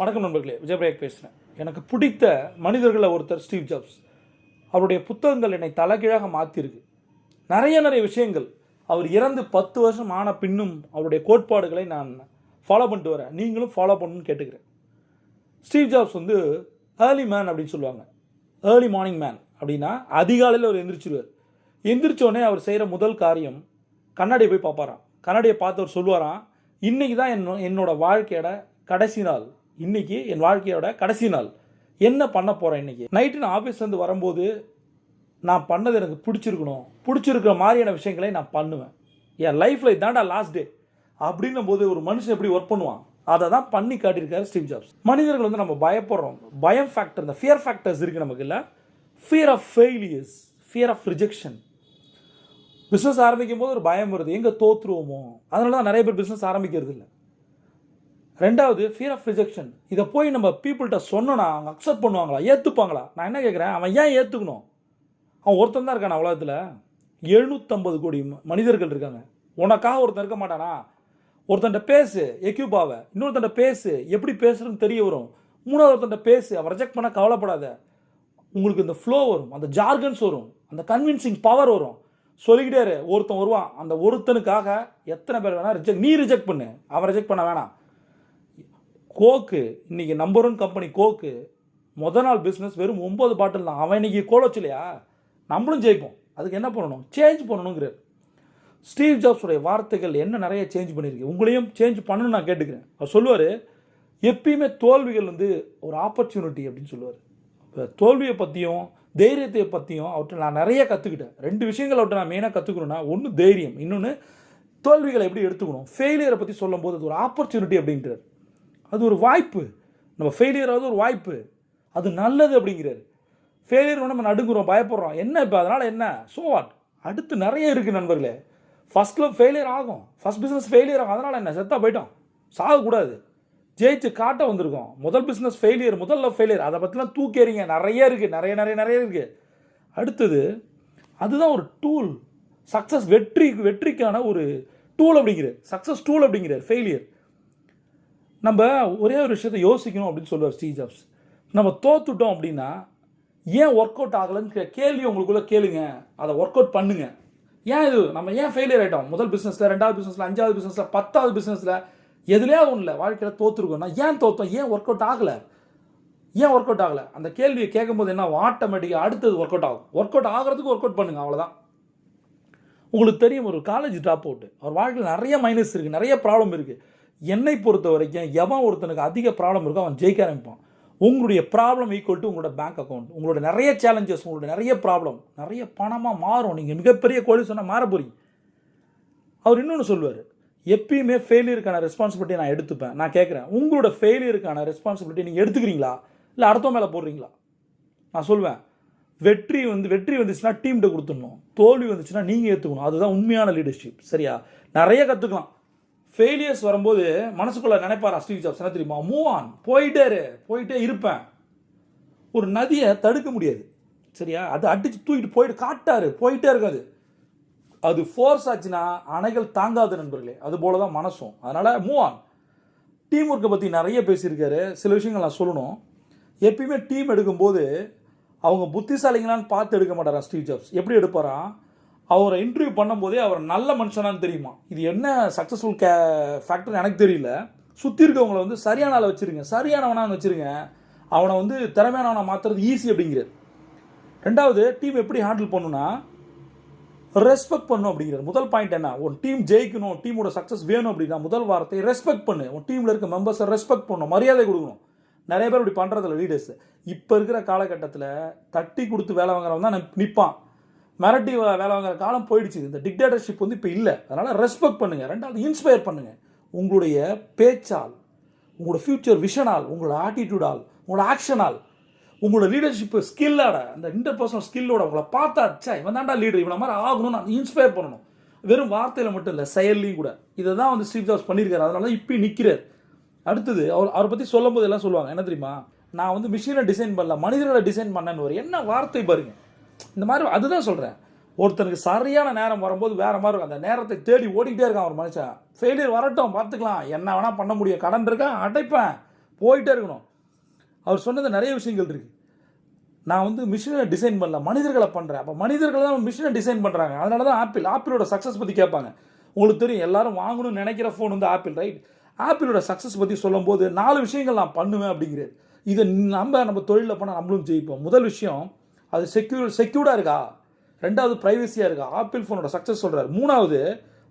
வணக்கம் நண்பர்களே விஜயபிரேக் பேசுகிறேன் எனக்கு பிடித்த மனிதர்களில் ஒருத்தர் ஸ்டீவ் ஜாப்ஸ். அவருடைய புத்தகங்கள் என்னை தலைகீழாக மாற்றிருக்கு நிறைய நிறைய விஷயங்கள். அவர் இறந்து பத்து வருஷம் ஆன பின்னும் அவருடைய கோட்பாடுகளை நான் ஃபாலோ பண்ணிட்டு வரேன். நீங்களும் ஃபாலோ பண்ணணும்னு கேட்டுக்கிறேன். ஸ்டீவ் ஜாப்ஸ் வந்து ஏர்லி மேன் அப்படின்னு சொல்லுவாங்க. ஏர்லி மார்னிங் மேன் அப்படின்னா அதிகாலையில் அவர் எந்திரிச்சிருவார். எந்திரிச்சோடனே அவர் செய்கிற முதல் காரியம் கண்ணாடியை போய் பார்ப்பாராம். கண்ணாடியை பார்த்து அவர் சொல்லுவாராம் இன்றைக்கி தான் என்னோட வாழ்க்கையோட கடைசி நாள். இன்றைக்கி என் வாழ்க்கையோட கடைசி நாள். என்ன பண்ண போகிறேன் இன்றைக்கி நைட்டு நான் ஆஃபீஸ்லேருந்து வரும்போது நான் பண்ணது எனக்கு பிடிச்சிருக்கணும். பிடிச்சிருக்கிற மாதிரியான விஷயங்களை நான் பண்ணுவேன். என் லைஃப்பில் இதாண்டா லாஸ்ட் டே அப்படின்னும் போது ஒரு மனுஷன் எப்படி ஒர்க் பண்ணுவான்? அதை தான் பண்ணி காட்டியிருக்காரு ஸ்டீவ் ஜாப்ஸ் மனிதர்கள் வந்து நம்ம பயப்படுறோம். பயம் ஃபேக்டர் இந்த ஃபியர் ஃபேக்டர்ஸ் இருக்குது நமக்கு இல்லை? Fear of failures fear of rejection business ஆரம்பிக்கும் போது ஒரு பயம் வருது. எங்கே தோற்றுருவோமோ அதனால தான் நிறைய பேர் பிஸ்னஸ் ஆரம்பிக்கிறது இல்லை ரெண்டாவது ஃபியர் ஆஃப் ரிஜெக்ஷன் இதை போய் நம்ம பீப்புள்கிட்ட சொன்னோன்னா அவங்க அக்செப்ட் பண்ணுவாங்களா? ஏற்றுப்பாங்களா நான் என்ன கேட்குறேன் அவன் ஏன் ஏற்றுக்கணும் அவன் ஒருத்தன் தான் இருக்கான் உலகத்தில். எழுநூற்றம்பது கோடி ம- மனிதர்கள் இருக்காங்க. உனக்காக ஒருத்தன் இருக்க மாட்டானா? ஒருத்தன்ட்ட பேசு. எக்யூபாவை இன்னொருத்தன்ட்ட பேசு. எப்படி பேசுறதுன்னு தெரிய வரும். மூணாவது ஒருத்தன்ட்ட பேசு. அவன் ரிஜெக்ட் பண்ண கவலைப்படாத. உங்களுக்கு இந்த ஃப்ளோ வரும். அந்த ஜார்கன்ஸ் வரும். அந்த கன்வின்சிங் பவர் வரும். சொல்லிக்கிட்டே இரு. ஒருத்தன் வருவான். அந்த ஒருத்தனுக்காக எத்தனை பேர் வேணால் ரிஜெக்ட் நீ ரிஜெக்ட் பண்ணு. அவன் ரிஜெக்ட் பண்ண வேணாம். கோக்கு இன்றைக்கி நம்பர் ஒன் கம்பெனி கோக்கு முத நாள் பிஸ்னஸ் வெறும் ஒம்பது பாட்டில் தான். அவன் இன்னைக்கு கோல வச்சுலையா நம்மளும் ஜெயிப்போம். அதுக்கு என்ன பண்ணணும்? சேஞ்ச் பண்ணணுங்கிறார். ஸ்டீவ் ஜாப்ஸுடைய வார்த்தைகள் என்ன நிறைய சேஞ்ச் பண்ணியிருக்கு? உங்களையும் சேஞ்ச் பண்ணணும்னு நான் கேட்டுக்கிறேன். அவர் சொல்லுவார் எப்பயுமே தோல்விகள் வந்து ஒரு ஆப்பர்ச்சுனிட்டி அப்படின்னு சொல்லுவார். இப்போ தோல்வியை பற்றியும் தைரியத்தை பற்றியும் அவர்கிட்ட நான் நிறைய கற்றுக்கிட்டேன் ரெண்டு விஷயங்கள் அவர்கிட்ட நான் மெயினாக கற்றுக்கணும்னா ஒன்று தைரியம் இன்னொன்று தோல்விகளை எப்படி எடுத்துக்கணும்? ஃபெயிலியரை பற்றி சொல்லும்போது அது ஒரு ஆப்பர்ச்சுனிட்டி அப்படின்றார். அது ஒரு வாய்ப்பு. நம்ம ஃபெயிலியர் ஆகுது ஒரு வாய்ப்பு. அது நல்லது அப்படிங்கிறாரு. ஃபெயிலியர் நம்ம நடுங்குறோம் பயப்படுறோம். என்ன இப்போ? அதனால் என்ன? ஸோ வாட் அடுத்து நிறைய இருக்குது நண்பர்களே. ஃபஸ்ட்டில் ஃபெயிலியர் ஆகும். ஃபஸ்ட் பிஸ்னஸ் ஃபெயிலியர் ஆகும். அதனால் என்ன? செத்தாக போயிட்டோம். சாகக்கூடாது. ஜெயிச்சு காட்ட வந்திருக்கோம். முதல் பிஸ்னஸ் ஃபெயிலியர் முதல்ல ஃபெயிலியர் அதை பற்றிலாம் தூக்கேறிங்க. நிறைய இருக்குது நிறைய நிறைய நிறைய இருக்குது அடுத்தது அதுதான் ஒரு டூல் சக்ஸஸ் வெற்றி வெற்றிக்கான ஒரு டூல் அப்படிங்கிறார். சக்ஸஸ் டூல் அப்படிங்கிறார். ஃபெயிலியர் நம்ம ஒரே ஒரு விஷயத்தை யோசிக்கணும் அப்படின்னு சொல்லுவார் ஸ்டீவ் ஜாப்ஸ். நம்ம தோத்துட்டோம் அப்படின்னா ஏன் ஒர்க் அவுட் ஆகலைன்னு கே- கேள்வி உங்களுக்குள்ளே கேளுங்க. அதை ஒர்க் அவுட் பண்ணுங்க. ஏன் இது? நம்ம ஏன் ஃபெயிலியர் ஆகிட்டோம் முதல் பிஸ்னஸில் ரெண்டாவது பிஸ்னஸில் அஞ்சாவது பிஸ்னஸில் பத்தாவது பிஸ்னஸில் எதுலையாவது இல்லை வாழ்க்கையில் தோற்றுருக்கோம்னா ஏன் தோத்தோம்? ஏன் ஒர்க் அவுட் ஆகலை? ஏன் ஒர்க் அவுட் ஆகலை? அந்த கேள்வியை கேட்கும்போது என்ன ஆட்டோமேட்டிக்காக அடுத்தது ஒர்க் அவுட் ஆகும். ஒர்க் அவுட் ஆகிறதுக்கு ஒர்க் அவுட் பண்ணுங்க அவ்வளோதான் உங்களுக்கு தெரியும் ஒரு காலேஜ் ட்ராப் அவுட்டு அவர் வாழ்க்கையில் நிறைய மைனஸ் இருக்குது நிறைய ப்ராப்ளம் இருக்குது என்னை பொறுத்த வரைக்கும் எவன் ஒருத்தனுக்கு அதிக ப்ராப்ளம் இருக்கோ அவன் ஜெயிக்க ஆரம்பிப்பான். உங்களுடைய ப்ராப்ளம் ஈக்குவல் டு உங்களோட பேங்க் அக்கௌண்ட் உங்களோட நிறைய சேலஞ்சஸ் உங்களோட நிறைய ப்ராப்ளம் நிறைய பணமாக மாறும். நீங்கள் மிகப்பெரிய கோழி சொன்னால் மாற போறீங்க. அவர் இன்னொன்று சொல்லுவார் எப்பயுமே ஃபெயிலியருக்கான ரெஸ்பான்சிபிலிட்டி நான் எடுத்துப்பேன். நான் கேட்குறேன் உங்களோட ஃபெயிலியருக்கான ரெஸ்பான்சிபிலிட்டி நீங்கள் எடுத்துக்கிறீங்களா? இல்லை அடுத்த மேலே போடுறீங்களா? நான் சொல்லுவேன் வெற்றி வந்து வெற்றி வந்துச்சுன்னா டீம்கிட்ட கொடுத்துடணும். தோல்வி வந்துச்சுன்னா நீங்கள் ஏற்றுக்கணும் அதுதான் உண்மையான லீடர்ஷிப் சரியா? நிறைய கற்றுக்கலாம் ஃபெயிலியர்ஸ் வரும்போது மனசுக்குள்ளே நினைப்பார் ஸ்டீவ் ஜாப்ஸ் என்ன தெரியுமா? மூவ் ஆன் போயிட்டே போயிட்டே இருப்பேன். ஒரு நதியை தடுக்க முடியாது. சரியா? அது அடித்து தூக்கிட்டு போயிட்டு காட்டாரு. போயிட்டே இருக்காது. அது ஃபோர்ஸ் ஆச்சுன்னா அணைகள் தாங்காது நண்பர்களே. அது போல தான் மனசும். அதனால் மூவ் ஆன் டீம் ஒர்க்கை பற்றி நிறைய பேசியிருக்காரு. சில விஷயங்கள் நான் சொல்லணும். எப்பயுமே டீம் எடுக்கும்போது அவங்க புத்திசாலிங்களான்னு பார்த்து எடுக்க மாட்டாரா ஸ்டீவ் ஜாப்ஸ் எப்படி எடுப்பாரான் அவரை இன்டர்வியூ பண்ணும்போதே அவர் நல்ல மனுஷனான்னு தெரியுமா? இது என்ன சக்ஸஸ்ஃபுல் கே ஃபேக்டர் எனக்கு தெரியல. சுற்றி இருக்கவங்களை வந்து சரியான ஆளை வச்சுருங்க. சரியானவனான்னு வச்சுருங்க. அவனை வந்து திறமையானவனை மாற்றுறது ஈஸி அப்படிங்கிறது ரெண்டாவது டீம் எப்படி ஹேண்டில் பண்ணுன்னா ரெஸ்பெக்ட் பண்ணும் அப்படிங்கிறது முதல் பாயிண்ட் என்ன? உன் டீம் ஜெயிக்கணும் டீமோட சக்ஸஸ் வேணும் அப்படின்னா முதல் வார்த்தை ரெஸ்பெக்ட் பண்ணு. உன் டீமில் இருக்க மெம்பர்ஸை ரெஸ்பெக்ட் பண்ணணும் மரியாதை கொடுக்கணும். நிறைய பேர் இப்படி பண்ணுறதில்ல லீடர்ஸ் இப்போ இருக்கிற காலகட்டத்தில் தட்டி கொடுத்து வேலை வாங்குறவன் தான் நிற்பான் மிரட்டி வேலை வாங்குற காலம் போயிடுச்சு. இந்த டிக்டேட்டர்ஷிப் வந்து இப்போ இல்லை. அதனால் ரெஸ்பெக்ட் பண்ணுங்கள் ரெண்டாவது இன்ஸ்பயர் பண்ணுங்கள் உங்களுடைய பேச்சால் உங்களோட ஃப்யூச்சர் விஷனால் உங்களோட ஆட்டிடியூடால் உங்களோட ஆக்ஷனால் உங்களோட லீடர்ஷிப் ஸ்கில்லோட அந்த இன்டர்பர்சனல் ஸ்கில்லோட உங்களை பார்த்தா ச்சே இவன் தான்டா லீடர் இவனை மாதிரி ஆகணும்னு நான் இன்ஸ்பயர் பண்ணணும். வெறும் வார்த்தையில் மட்டும் இல்லை செயல்லையும் கூட. இதை தான் வந்து ஸ்டீவ் ஜாப்ஸ் பண்ணியிருக்காரு. அதனால தான் இப்போ நிற்கிறார் அடுத்தது அவர் அவரை பற்றி சொல்லும் போது எல்லாம் சொல்லுவாங்க. என்ன தெரியுமா? நான் வந்து மிஷினை டிசைன் பண்ணல மனிதர்களை டிசைன் பண்ணேன்னு ஒரு என்ன வார்த்தை பாருங்கள் இந்த மாதிரி அதுதான் சொல்கிறேன் ஒருத்தனுக்கு சரியான நேரம் வரும்போது வேறு மாதிரி இருக்கும். அந்த நேரத்தை தேடி ஓடிக்கிட்டே இருக்கான் ஒரு மனுஷன். ஃபெயிலியர் வரட்டும் பார்த்துக்கலாம். என்ன வேணால் பண்ண முடியும். கடன் இருக்கா? அடைப்பேன். போயிட்டே இருக்கணும். அவர் சொன்னது நிறைய விஷயங்கள் இருக்குது நான் வந்து மிஷினை டிசைன் பண்ணல. மனிதர்களை பண்ணுறேன் அப்போ மனிதர்கள் தான் மிஷினை டிசைன் பண்ணுறாங்க அதனால தான் ஆப்பிள் ஆப்பிளோட சக்ஸஸ் பற்றி கேட்பாங்க. உங்களுக்கு தெரியும் எல்லாரும் வாங்கணும்னு நினைக்கிற ஃபோன் வந்து ஆப்பிள் ரைட் ஆப்பிளோட சக்ஸஸ் பற்றி சொல்லும்போது நாலு விஷயங்கள் நான் பண்ணுவேன் அப்படிங்கிறது இதை நம்ம நம்ம தொழிலில் பண்ணால் நம்மளும் ஜெயிப்போம். முதல் விஷயம் அது செக்யூர் செக்யூர்டாக இருக்கா? ரெண்டாவது ப்ரைவசியாக இருக்கா? ஆப்பிள் ஃபோனோட சக்ஸஸ் சொல்கிறார் மூணாவது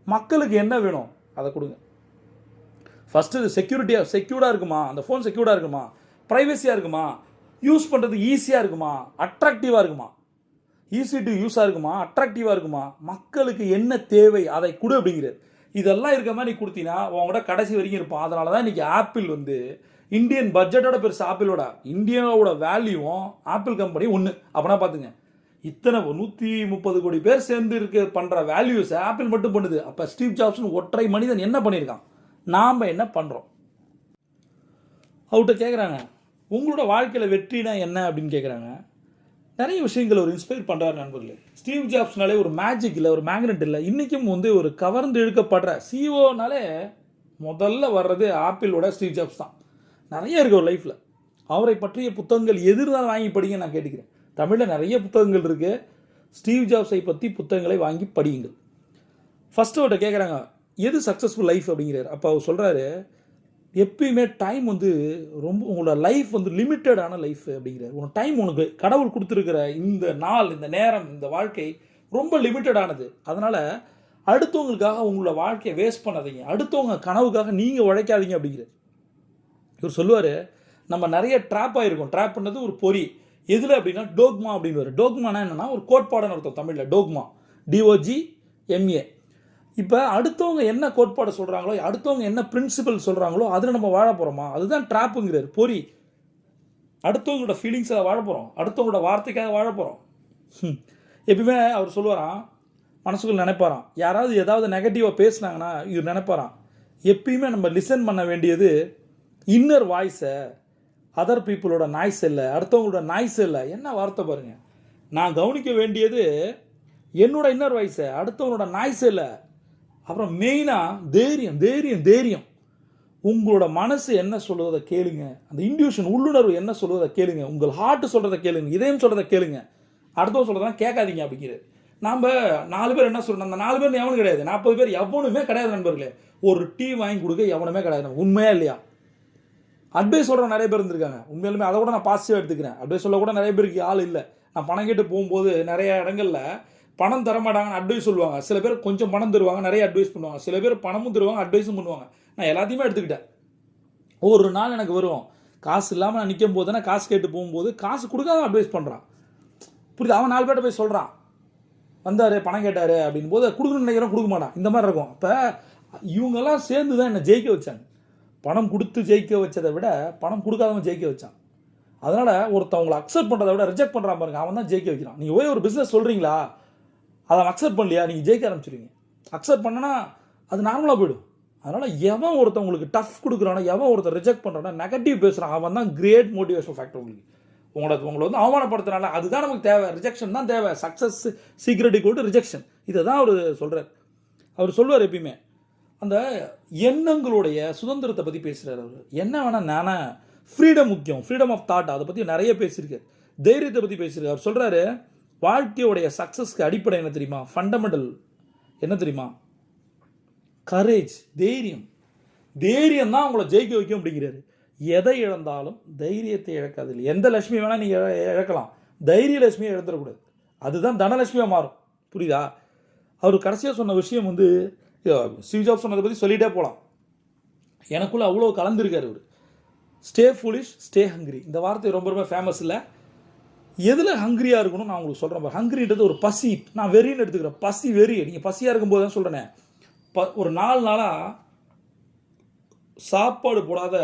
மக்களுக்கு என்ன வேணும்? அதை கொடுங்க. ஃபஸ்ட்டு இது செக்யூரிட்டியாக செக்யூர்டாக இருக்குமா? அந்த ஃபோன் செக்யூர்டாக இருக்குமா? ப்ரைவசியாக இருக்குமா? யூஸ் பண்ணுறது ஈஸியாக இருக்குமா? அட்ராக்டிவாக இருக்குமா? ஈஸி டு யூஸாக இருக்குமா? அட்ராக்டிவாக இருக்குமா? மக்களுக்கு என்ன தேவை? அதை கொடு அப்படிங்கிறது இதெல்லாம் இருக்க மாதிரி நீ கொடுத்தீங்கன்னா உங்களோட கடைசி வரைக்கும் இருப்பான். அதனால தான் இன்றைக்கி ஆப்பிள் வந்து இந்தியன் பட்ஜெட்டோட பெருசு ஆப்பிளோட இந்தியாவோட வேல்யூவும் ஆப்பிள் கம்பெனி ஒன்று அப்படின்னா பார்த்துங்க இத்தனை நூற்றி முப்பது கோடி பேர் சேர்ந்து இருக்க பண்ணுற வேல்யூஸை ஆப்பிள் மட்டும் பண்ணுது. அப்போ ஸ்டீவ் ஜாப்ஸ்னு ஒற்றை மனிதன் என்ன பண்ணியிருக்கான் நாம் என்ன பண்ணுறோம் அவர்கிட்ட கேட்குறாங்க உங்களோட வாழ்க்கையில் வெற்றினா என்ன அப்படின்னு கேட்குறாங்க நிறைய விஷயங்கள் ஒரு இன்ஸ்பயர் பண்ணுறாரு நண்பர்களே. ஸ்டீவ் ஜாப்ஸ்னாலே ஒரு மேஜிக் இல்லை ஒரு மேக்னெட் இல்லை. இன்றைக்கும் வந்து ஒரு கவர்ந்து இழுக்கப்படுற சிஓனாலே முதல்ல வர்றது ஆப்பிளோட ஸ்டீவ் ஜாப்ஸ் தான். நிறைய இருக்குது ஒரு லைஃப்பில் அவரை பற்றிய புத்தகங்கள் எதிர் தான் வாங்கி படிங்க நான் கேட்டுக்கிறேன். தமிழில் நிறைய புத்தகங்கள் இருக்குது ஸ்டீவ் ஜாப்ஸை பற்றி புத்தகங்களை வாங்கி படியுங்கள். ஃபஸ்ட்டு அவர்கிட்ட கேட்குறாங்க எது சக்ஸஸ்ஃபுல் லைஃப் அப்படிங்கிறார். அப்போ அவர் சொல்கிறாரு எப்பயுமே டைம் வந்து ரொம்ப உங்களோட லைஃப் வந்து லிமிட்டடான லைஃப் அப்படிங்கிறார். உன் டைம் உனக்கு கடவுள் கொடுத்துருக்கிற இந்த நாள் இந்த நேரம் இந்த வாழ்க்கை ரொம்ப லிமிட்டடானது அதனால் அடுத்தவங்களுக்காக உங்களோட வாழ்க்கையை வேஸ்ட் பண்ணாதீங்க. அடுத்தவங்க கனவுக்காக நீங்கள் உழைக்காதீங்க அப்படிங்கிறார். இவர் சொல்லுவார் நம்ம நிறைய ட்ராப் ஆகிருக்கும் ட்ராப் பண்ணது ஒரு பொறி. எதில் அப்படின்னா டோக்மா அப்படின்னு டோக்மானா என்னென்னா ஒரு கோட்பாடுன்னு அர்த்தம் தமிழில் டோக்மா டிஓஜி எம்ஏ இப்போ அடுத்தவங்க என்ன கோட்பாடு சொல்கிறாங்களோ அடுத்தவங்க என்ன பிரின்சிபல் சொல்கிறாங்களோ அதில் நம்ம வாழ போகிறோமா அதுதான் ட்ராப்புங்கிறார் பொறி. அடுத்தவங்களோட ஃபீலிங்ஸாக வாழ போகிறோம் அடுத்தவங்களோட வார்த்தைக்காக வாழ போகிறோம் எப்பயுமே அவர் சொல்லுவாராம் மனசுக்குள்ள நினைப்பாராம். யாராவது ஏதாவது நெகட்டிவாக பேசுனாங்கன்னா இவர் நினைப்பாராம். எப்பயுமே நம்ம லிசன் பண்ண வேண்டியது இன்னர் வாய்ஸை அதர் பீப்புளோட நாய்ஸ் இல்லை அடுத்தவங்களோட நாய்ஸ் இல்லை என்ன வார்த்தை பாருங்க. நான் கவனிக்க வேண்டியது என்னோட இன்னர் வாய்ஸை அடுத்தவங்களோட நாய்ஸ் இல்லை. அப்புறம் மெயினாக தைரியம் தைரியம் தைரியம். உங்களோட மனசு என்ன சொல்லுவதை கேளுங்க. அந்த இன்டியூஷன் உள்ளுணர்வு என்ன சொல்லுவதை கேளுங்க. உங்கள் ஹார்ட்டு சொல்கிறத கேளுங்க. இதயம் சொல்கிறத கேளுங்க. அடுத்தவங்க சொல்கிறதெல்லாம் கேட்காதீங்க அப்படிங்கிறது. நாம் நாலு பேர் என்ன சொல்கிறோம் அந்த நாலு பேர் எவனும் கிடையாது. நாற்பது பேர் எவனுமே கிடையாது நண்பர்களே. ஒரு டீ வாங்கி கொடுக்க எவனுமே கிடையாது. உண்மையா இல்லையா? அட்வைஸ் சொல்கிற நிறைய பேர் இருந்திருக்காங்க. உண்மையிலுமே அதை கூட நான் பாசிட்டிவாக எடுத்துக்கிறேன். அட்வைஸ் சொல்ல கூட நிறைய பேருக்கு ஆள் இல்லை. நான் பணம் கேட்டு போகும்போது நிறைய இடங்களில் பணம் தர மாட்டாங்கன்னு அட்வைஸ் சொல்லுவாங்க. சில பேர் கொஞ்சம் பணம் தருவாங்க நிறைய அட்வைஸ் பண்ணுவாங்க. சில பேர் பணமும் தருவாங்க அட்வைஸும் பண்ணுவாங்க. நான் எல்லாத்தையுமே எடுத்துக்கிட்டேன். ஒரு நாள் எனக்கு வரும். காசு இல்லாமல் நான் நிற்கும் போது காசு கேட்டு போகும்போது காசு கொடுக்காத அட்வைஸ் பண்ணுறான் புரியுது? அவன் நாலு பேர்ட்ட போய் சொல்கிறான் வந்தார் பணம் கேட்டார் அப்படின் போது கொடுக்கணும்னு நினைக்கிறோம் கொடுக்க மாட்டான். இந்த மாதிரி இருக்கும். அப்போ இவங்கெல்லாம் சேர்ந்து தான் என்னை ஜெயிக்க வச்சாங்க. பணம் கொடுத்து ஜெயிக்க வச்சதை விட பணம் கொடுக்காதவன் ஜெயிக்க வச்சான். அதனால் ஒருத்தவங்களை அக்செப்ட் பண்ணுறதை விட ரிஜெக்ட் பண்ணுறான் பாருங்க அவன் தான் ஜெயிக்க வைக்கிறான். நீங்கள் ஒரே ஒரு பிஸ்னஸ் சொல்கிறீங்களா அதை அக்செப்ட் பண்ணலையா? நீங்கள் ஜெயிக்க ஆரம்பிச்சிருவீங்க. அக்செப்ட் பண்ணனா அது நார்மலாக போயிடும். அதனால் எவன் ஒருத்தவங்களுக்கு டஃப் கொடுக்குறானோ எவன் ஒருத்தர் ரிஜெக்ட் பண்ணுறானோ நெகட்டிவ் பேசுகிறான் அவன் தான் கிரேட் மோட்டிவேஷன் ஃபேக்டர் உங்களுக்கு. உங்களோட உங்களை வந்து அவமானப்படுத்துறாங்க அதுதான் நமக்கு தேவை. ரிஜெக்ஷன் தான் தேவை. சக்ஸஸ் சீக்ரெட் கூட ரிஜெக்ஷன் இதை தான் அவர் சொல்கிறார் அவர் சொல்லுவார் எப்பயுமே அந்த எண்ணங்களுடைய சுதந்திரத்தை பற்றி பேசுகிறார் அவர். என்ன வேணால் நானே ஃப்ரீடம் முக்கியம் ஃப்ரீடம் ஆஃப் தாட் அதை பற்றி நிறைய பேசியிருக்கார் தைரியத்தை பற்றி பேசியிருக்கார் அவர் சொல்கிறாரு வாழ்க்கையோடைய சக்ஸஸ்க்கு அடிப்படை என்ன தெரியுமா? ஃபண்டமெண்டல் என்ன தெரியுமா? கரேஜ் தைரியம். தைரியம் தான் உங்களை ஜெயிக்க வைக்கும் அப்படிங்கிறாரு. எதை இழந்தாலும் தைரியத்தை இழக்காது. எந்த லட்சுமி வேணால் நீங்கள் இழக்கலாம். தைரிய லட்சுமியை இழந்துடக்கூடாது. அதுதான் தனலட்சுமியாக மாறும். புரியுதா? அவர் கடைசியாக சொன்ன விஷயம் வந்து ஸ்டீவ் ஜாப் சொன்னதை பற்றி சொல்லிகிட்டே போகலாம் எனக்குள்ளே அவ்வளோ கலந்துருக்கார் அவர் ஸ்டே ஃபுலிஷ் ஸ்டே ஹங்க்ரி இந்த வார்த்தை ரொம்ப ரொம்ப ஃபேமஸ் இல்லை. எதில் ஹங்க்ரியாக இருக்கணும் நான் உங்களுக்கு சொல்கிறேன் ஹங்க்ரின்றது ஒரு பசி. நான் வெறின்னு எடுத்துக்கிறேன். பசி வெறி. நீங்கள் பசியாக இருக்கும்போது தான் சொல்கிறேனே ப ஒரு நாலு நாளாக சாப்பாடு போடாத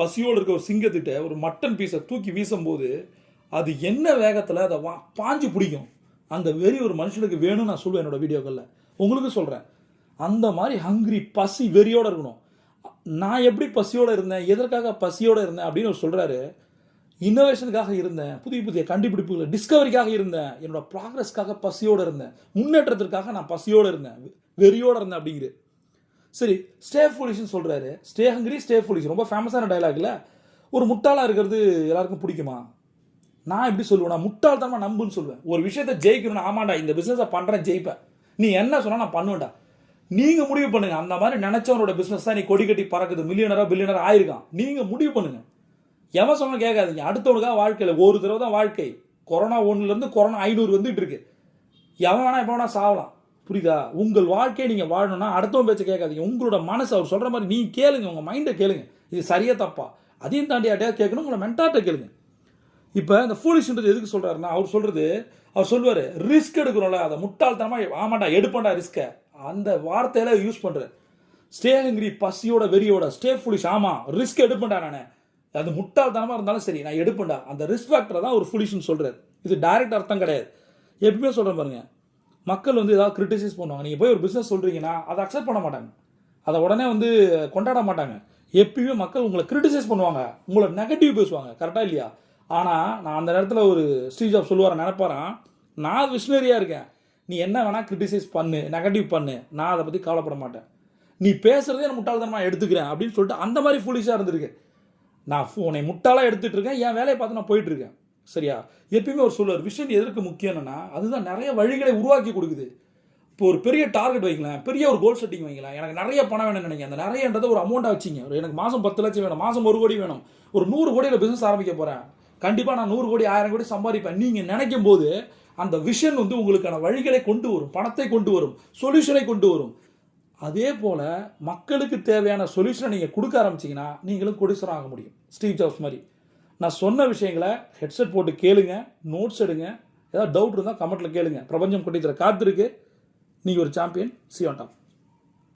பசியோடு இருக்க ஒரு சிங்கத்திட்ட ஒரு மட்டன் பீஸை தூக்கி வீசும்போது அது என்ன வேகத்தில் அதை வா பாஞ்சு பிடிக்கும். அந்த வெறி ஒரு மனுஷனுக்கு வேணும்னு நான் சொல்லுவேன் என்னோட வீடியோக்களில். உங்களுக்கு சொல்கிறேன் அந்த மாதிரி ஹங்கிரி பசி வெறியோடு இருக்கணும். நான் எப்படி பசியோடு இருந்தேன்? எதற்காக பசியோடு இருந்தேன்? அப்படின்னு அவர் சொல்கிறாரு இன்னோவேஷனுக்காக இருந்தேன். புதிய புதிய கண்டுபிடிப்புகள் டிஸ்கவரிக்காக இருந்தேன். என்னோட ப்ராக்ரஸ்க்காக பசியோடு இருந்தேன். முன்னேற்றத்திற்காக நான் பசியோடு இருந்தேன். வெறியோடு இருந்தேன் அப்படிங்கிற சரி ஸ்டே ஃபுலிஷ்னு சொல்கிறாரு ஸ்டே ஹங்கிரி ஸ்டே ஃபுலிஷ் ரொம்ப ஃபேமஸான டைலாகில் ஒரு முட்டாளாக இருக்கிறது எல்லாருக்கும் பிடிக்குமா? நான் எப்படி சொல்லுவேன்? முட்டாள்தனமாக நம்புன்னு சொல்லுவேன். ஒரு விஷயத்தை ஜெயிக்கணும்னு ஆமாண்டா இந்த பிஸ்னஸை பண்ணுறேன் ஜெயிப்பேன். நீ என்ன சொன்னால் நான் பண்ணுவேன்டா. நீங்கள் முடிவு பண்ணுங்க. அந்த மாதிரி நினச்சவனோட பிஸ்னஸ் தான் நீ கொடி கட்டி பறக்குது. மில்லியனரா பில்லியனரா ஆயிருக்கான். நீங்கள் முடிவு பண்ணுங்க. எவன் சொன்ன கேட்காதீங்க. அடுத்தவனுக்காக வாழ்க்கையில் ஒரு தடவை தான் வாழ்க்கை. கொரோனா ஒன்றுலேருந்து கொரோனா ஐநூறு வந்துட்டு இருக்கு. எவன் வேணா எப்போ வேணா சாவலாம். புரியுதா? உங்கள் வாழ்க்கையை நீங்கள் வாழணும்னா அடுத்தவன் பேச்சை கேட்காதீங்க. உங்களோட மனசு அவர் சொல்கிற மாதிரி நீ கேளுங்க. உங்கள் மைண்டை கேளுங்க. இது சரியா தப்பா? அதையும் தாண்டி அட்டையாக கேட்கணும். உங்களை மென்டார்ட்ட கேளுங்க. இப்போ இந்த ஃபூலிஷ்ன்றது எதுக்கு சொல்கிறாருன்னா அவர் சொல்கிறது அவர் சொல்லுவார் ரிஸ்க் எடுக்கிறோம்ல அதை முட்டாள்தனமாக ஆமாண்டா எடுப்பேன்டா ரிஸ்க்கை அந்த வார்த்தையில யூஸ் பண்ணுறேன் ஸ்டே ஹங்கிரி பசியோட வெறியோட ஸ்டே ஃபுலிஷ் ஆமாம் ரிஸ்க் எடுப்பேன்டா நான். அது முட்டாள்தனமாக இருந்தாலும் சரி நான் எடுப்பேன்டா. அந்த ரிஸ்க் ஃபேக்டரை தான் ஒரு ஃபுலிஷ்னு சொல்கிறார் இது டைரக்ட் அர்த்தம் கிடையாது. எப்பவுமே சொல்கிறேன் பாருங்க. மக்கள் வந்து ஏதாவது கிரிட்டிசைஸ் பண்ணுவாங்க. நீங்கள் போய் ஒரு பிஸ்னஸ் சொல்கிறீங்கன்னா அதை அக்செப்ட் பண்ண மாட்டாங்க. அதை உடனே வந்து கொண்டாட மாட்டாங்க. எப்பயுமே மக்கள் உங்களை கிரிட்டிசைஸ் பண்ணுவாங்க. உங்களை நெகட்டிவ் பேசுவாங்க. கரெக்டாக இல்லையா? ஆனால் நான் அந்த நேரத்தில் ஒரு ஸ்டீவ் ஜாப் சொல்லுவார் நினைப்பாரான் நான் விஷனரியாக இருக்கேன். நீ என்ன வேணால் கிரிட்டிசைஸ் பண்ணு நெகட்டிவ் பண்ணு. நான் அதை பற்றி கவலைப்பட மாட்டேன். நீ பேசுகிறதே நான் முட்டாள்தனமாக எடுத்துக்கிறேன் அப்படின்னு சொல்லிட்டு அந்த மாதிரி ஃபுலிஷாக இருந்திருக்கு. நான் உன்னை முட்டாளாக எடுத்துகிட்டு இருக்கேன் என் வேலையை பார்த்து நான் போயிட்டுருக்கேன் சரியா? எப்பயுமே ஒரு சொல்லுவார் விஷன் எதற்கு முக்கியம்னா அதுதான் நிறைய வழிகளை உருவாக்கி கொடுக்குது. இப்போ ஒரு பெரிய டார்கெட் வைக்கலாம் பெரிய ஒரு கோல் செட்டிங் வைக்கலாம் எனக்கு நிறைய பணம் வேணும்னு நினைங்க. அந்த நிறையன்றதை ஒரு அமௌண்ட்டாக வச்சிங்க. ஒரு எனக்கு மாதம் பத்து லட்சம் வேணும் மாதம் ஒரு கோடி வேணும். ஒரு நூறு கோடியில் பிஸ்னஸ் ஆரம்பிக்க போகிறேன் கண்டிப்பாக நான் நூறு கோடி ஆயிரம் கோடி சம்பாதிப்பேன். நீங்கள் நினைக்கும் போது அந்த விஷன் வந்து உங்களுக்கான வழிகளை கொண்டு வரும் பணத்தை கொண்டு வரும் சொல்யூஷனை கொண்டு வரும். அதே போல் மக்களுக்கு தேவையான சொல்யூஷனை நீங்கள் கொடுக்க ஆரம்பிச்சீங்கன்னா நீங்களும் கொடிசரம் ஆக முடியும். ஸ்டீவ் ஜாப்ஸ் மாதிரி. நான் சொன்ன விஷயங்களை ஹெட்செட் போட்டு கேளுங்க நோட்ஸ் எடுங்க. ஏதாவது டவுட் இருந்தால் கமெண்ட்டில் கேளுங்க. பிரபஞ்சம் கொட்டித்தர காத்திருக்கு. நீங்கள் ஒரு சாம்பியன் சி ஆன் டாப்